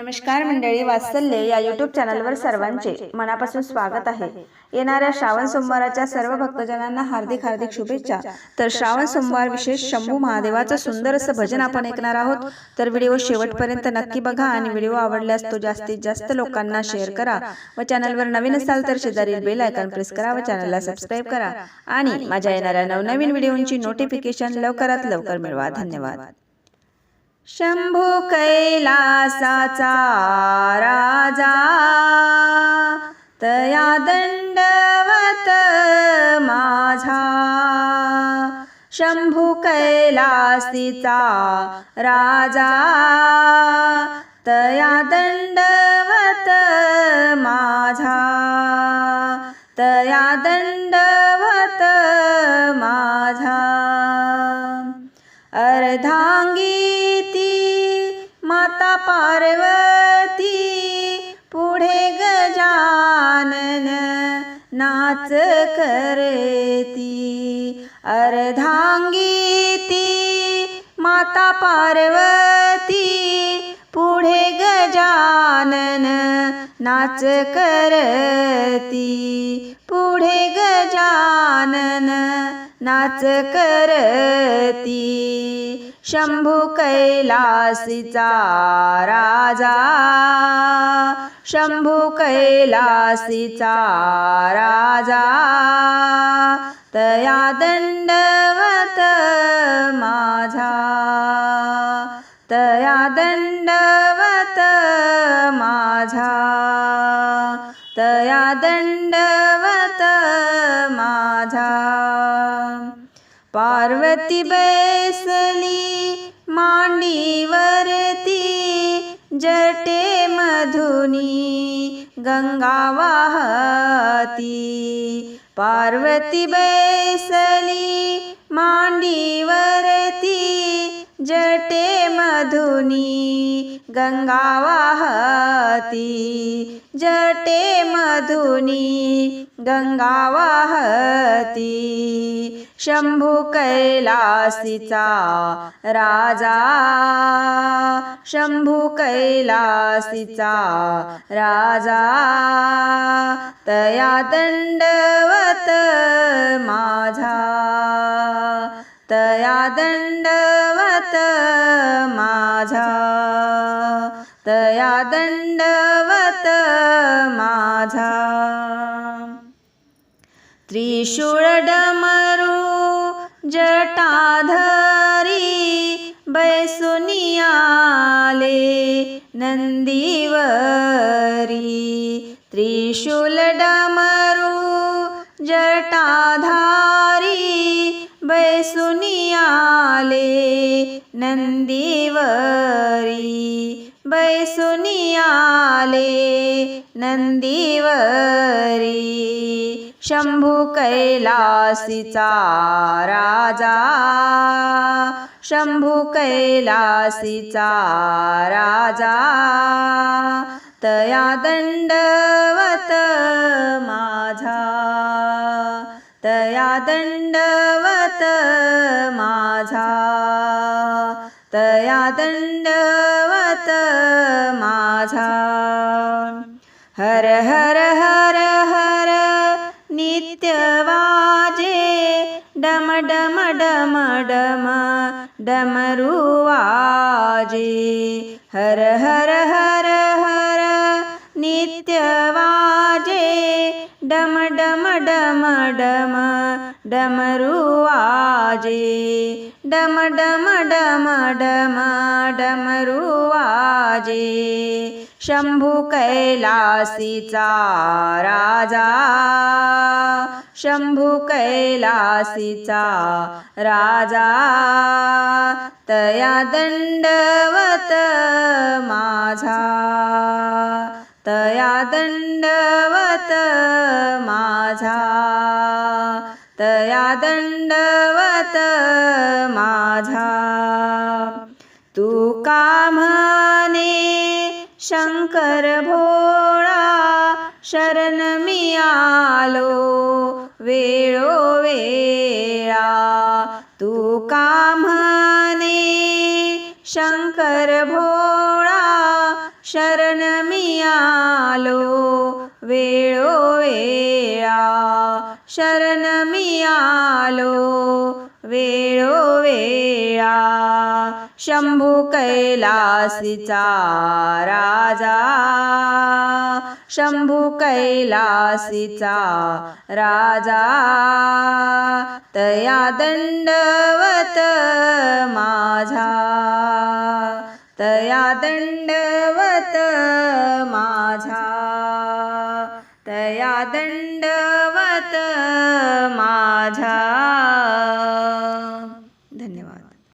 नमस्कार मंडळी वात्सल्य या यूट्यूब चॅनलवर सर्वांचे मनापासून स्वागत आहे. येणाऱ्या श्रावण सोमवाराच्या सर्व भक्तजनांना हार्दिक हार्दिक शुभेच्छा. तर श्रावण सोमवार विशेष शंभू महादेवाचं सुंदर असं भजन आपण ऐकणार आहोत. तर व्हिडिओ शेवटपर्यंत नक्की बघा आणि व्हिडिओ आवडल्यास तो जास्तीत जास्त लोकांना शेअर करा व चॅनलवर नवीन असाल तर शेजारील बेल आयकॉन प्रेस करा व चॅनलला सबस्क्राईब करा. आणि माझ्या येणाऱ्या नवनवीन व्हिडिओंची नोटिफिकेशन लवकरात लवकर मिळवा. धन्यवाद. शंभू कैलासाचा राजा तया दंडवत माझा. शंभू कैलासीचा राजा तया दंडवत माझा. तया दंडवत माझा. अर्धांगी पार्वती पुढे गजानन नाच करती. अर्धांगी ती माता पार्वती पुढे गजानन नाच करती. पुढे गजानन नाच करती. शंभू कैलासीचा राजा. शंभू कैलासीचा राजा. तया दंडवत माझा. तया दंडवत माझा. तया दंडवत माझा. पार्वती बैसली मांडीवरती जटे मधुनी गंगा वाहती। पार्वती बैसली मांडीवरती जटे मधुनी गंगा वाहती। जटे मधुनी गंगा वाहती। शंभू कैलासीचा राजा। शंभू कैलासीचा राजा। तया दंडवत माझा। तया दंडवत माझा. तया दंडवत माझा. त्रिशूळ डमरू जटाधरी बैसुनियाले नंदीवरी. त्रिशूल डमरू जटा बैसुनियाले नंदीवरी। बैसुनियाले नंदीवरी। शंभू कैलासीचा राजा। शंभू कैलासीचा राजा। तया दण्डवत माझा। तया दण्ड माझा हर हर हर हर नित्य वाजे। डम डम डम डम डमरू वाजे। हर हर हर हर नित्य वाजे डम डम डम डम डमरू वाजे डम डम डम डम डमरू वाजे शंभू कैलासीचा राजा शंभू कैलासीचा राजा तया दंडवत माझा तया दंडवत माझा. तया दंडवत माझा. तू कामने शंकर भोळा शरण मी आलो वेळोवेळा तू कामने शंकर भोळा शरण मियालो वेळोवेळा शरण मियालो वेळोवेळा शंभू कैलासीचा राजा. शंभू कैलासीचा राजा. तया दंडवत माझा. तया दंडवत माझा. तया दंडवत माझा.